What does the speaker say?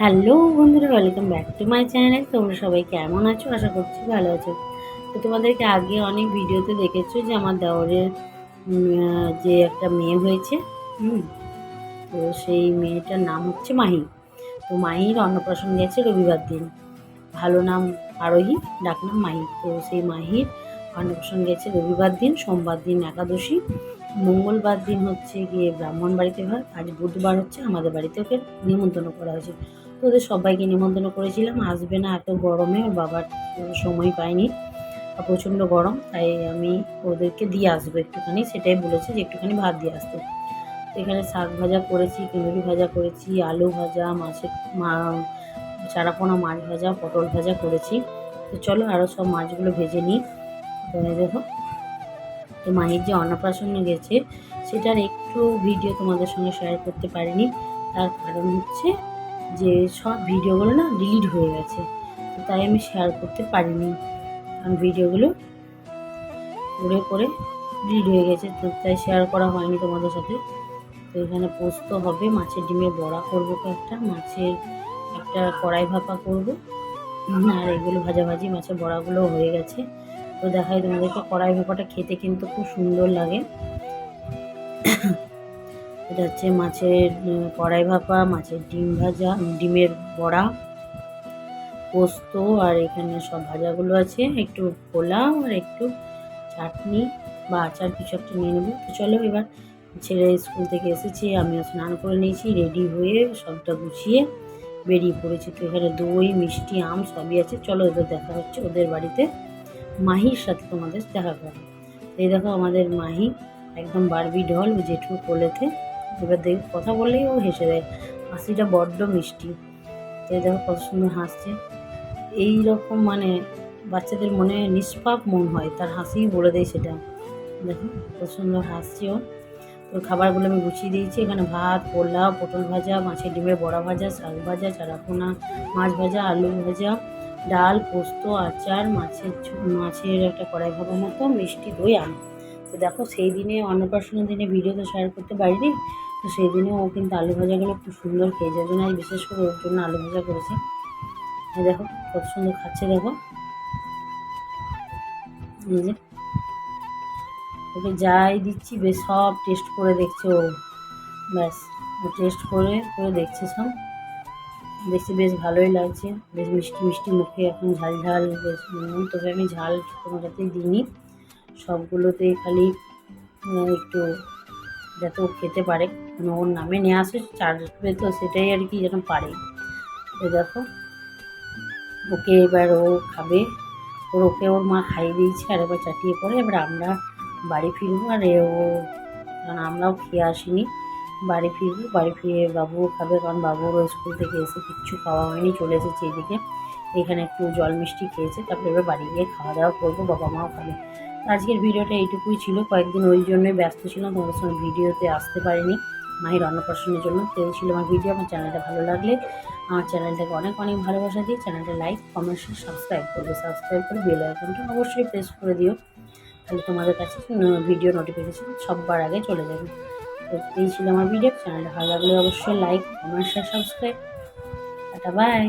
Hello বন্ধুরা welcome back to my channel. তোমরা সবাই কেমন আছো? আশা করছি ভালো আছো। তো তোমাদেরকে আগে অনেক ভিডিওতে দেখেছ যে আমার আহ, যে একটা মেয়ে হয়েছে হুম? তো সেই মেয়েটার নাম হচ্ছে মাহি। তো মাহির অন্নপ্রাশন গেছে রবিবার দিন। ভালো নাম আরোহী ডাকনাম মাহি। তো সেই মাহির অন্নপ্রাশন গেছে রবিবার দিন সোমবার দিন একাদশী। মঙ্গলবার দিন হচ্ছে গিয়ে ব্রাহ্মণ বাড়িতে ভাত আজ বুধবার হচ্ছে আমাদের বাড়িতে ওকে নিমন্ত্রণ করা হয়েছে। তো ওদের সবাইকে নিমন্ত্রণ করেছিলাম, আসবে না এত গরমে, ওর বাবার সময় পায়নি প্রচণ্ড গরম, তাই আমি ওদেরকে দিয়ে আসব একটুখানি, সেটাই বলেছে যে একটুখানি ভাত দিয়ে আসতে। এখানে শাক ভাজা করেছি কুমড়ি ভাজা করেছি, আলু ভাজা, মাছের মা, চারাপোনা, মাছ ভাজা, পটল ভাজা করেছি। তো চলো আরও সব মাছগুলো ভেজে নিই। দেখো তো মায়ের যে অন্নপ্রাশনে গেছে, সেটার একটু ভিডিও তোমাদের সঙ্গে শেয়ার করতে পারিনি। তার কারণ হচ্ছে যে সব ভিডিওগুলো না ডিলিট হয়ে গেছে। তো তাই আমি শেয়ার করতে পারিনি। কারণ ভিডিওগুলো করে করে ডিলিট হয়ে গেছে, তো তাই শেয়ার করা হয়নি তোমাদের সাথে। তো এখানে পোস্ত হবে, মাছের ডিমের বড়া করব একটা মাছের একটা কড়াই ভাপা করব। আর এগুলো ভাজাভাজি, মাছের বড়াগুলো হয়ে গেছে। তো দেখাই তোমাদেরকে, কড়াই ভাপাটা খেতে কিন্তু খুব সুন্দর লাগে। এটা হচ্ছে মাছের কড়াই ভাপা, মাছের ডিম ভাজা ডিমের বড়া, পোস্ত, আর এখানে সব ভাজাগুলো আছে। একটু পোলাও আর একটু চাটনি বা আচার কিছু একটা নিয়ে নেব। তো চলো এবার ছেলে স্কুল থেকে এসেছে, আমিও স্নান করে নিয়েছি, রেডি হয়ে সবটা গুছিয়ে বেরিয়ে পড়েছি। তো এখানে দই, মিষ্টি, আম সবই আছে। চলো এবার দেখা হচ্ছে ওদের বাড়িতে। মাহির সাথে তোমাদের দেখা করো এই দেখো আমাদের মাহি একদম বারবি ঢল জেঠু কোলেতে। এবার দেখ, কথা বললেই ও হেসে দেয়, হাসিটা বড্ড মিষ্টি। তো এই দেখো কত সুন্দর হাসছে। এই রকম মানে বাচ্চাদের মনে নিষ্পাপ মন হয়, তার হাসিই বলে দেয় সেটা। দেখো কত সুন্দর হাসছে ও। তো খাবারগুলো আমি গুছিয়ে দিয়েছি, এখানে ভাত, পোলাও, পটল ভাজা, মাছের ডিমের বড়া ভাজা, শাক ভাজা, চারাপোনা, মাছ ভাজা, আলু ভাজা। ডাল, পোস্ত, আচার, মাছের মাছের একটা কড়াই ভাবা মতো, মিষ্টি দই, আম। তো দেখো সেই দিনে অন্নপ্রাশনের দিনে ভিডিও তো শেয়ার করতে পারিনি। তো সেই দিনে ও কিন্তু আলু ভাজাগুলো খুব সুন্দর খেয়ে জন্য আজ বিশেষ করে ওর জন্য আলু ভাজা করেছে। দেখো কত সুন্দর খাচ্ছে দেখো। ওকে যাই দিচ্ছি, বেশ সব টেস্ট করে দেখছে ও। ব্যাস, ও টেস্ট করে করে দেখছে সব। দেখছি বেশ ভালোই লাগছে। বেশ মিষ্টি মিষ্টি মুখে এখন ঝাল ঝাল বেশ তবে আমি ঝাল কোনো কোনোটাতেই দিইনি। সবগুলোতে খালি একটু যাতে ও খেতে পারে। মানে ওর নামে নিয়ে আসে চাটবে তো সেটাই আর কি যেন পারে। তো দেখো, ওকে এবার ও খাবে। ওর ওকে ওর মা খাইয়ে দিয়েছে, আর এবার চাটিয়ে পরে এবার আমরা বাড়ি ফিরবো। আর এ ও কারণ আমরাও খেয়ে আসিনি। বাড়ি ফিরবো, বাড়ি ফিরে বাবুও খাবে কারণ বাবুরও স্কুল থেকে এসে কিচ্ছু খাওয়া হয়নি, চলে এসেছে এদিকে। এখানে একটু জল মিষ্টি খেয়েছে, তারপরে এবার বাড়ি গিয়ে খাওয়া দাওয়া করব, বাবা মাও খাবে। আজকের ভিডিওটা এইটুকুই ছিল, কয়েকদিন ওই জন্যই ব্যস্ত ছিলাম, তোমাদের সঙ্গে ভিডিওতে আসতে পারিনি মাহির অন্নপ্রাশনের জন্য। তো ছিল আমার ভিডিও, আমার চ্যানেলটা ভালো লাগলে আমার চ্যানেলটাকে অনেক অনেক ভালোবাসা দিয়ে চ্যানেলটা লাইক, কমেন্ট সাবস্ক্রাইব করবে, সাবস্ক্রাইব করে বেল আইকনটা অবশ্যই প্রেস করে দিও। তাহলে তোমাদের কাছে ভিডিও নোটিফিকেশন সববার আগে চলে যাবে। তো এই ছিল আমার ভিডিও চ্যানেলটা ভালো লাগলে অবশ্যই like comment share subscribe tata bye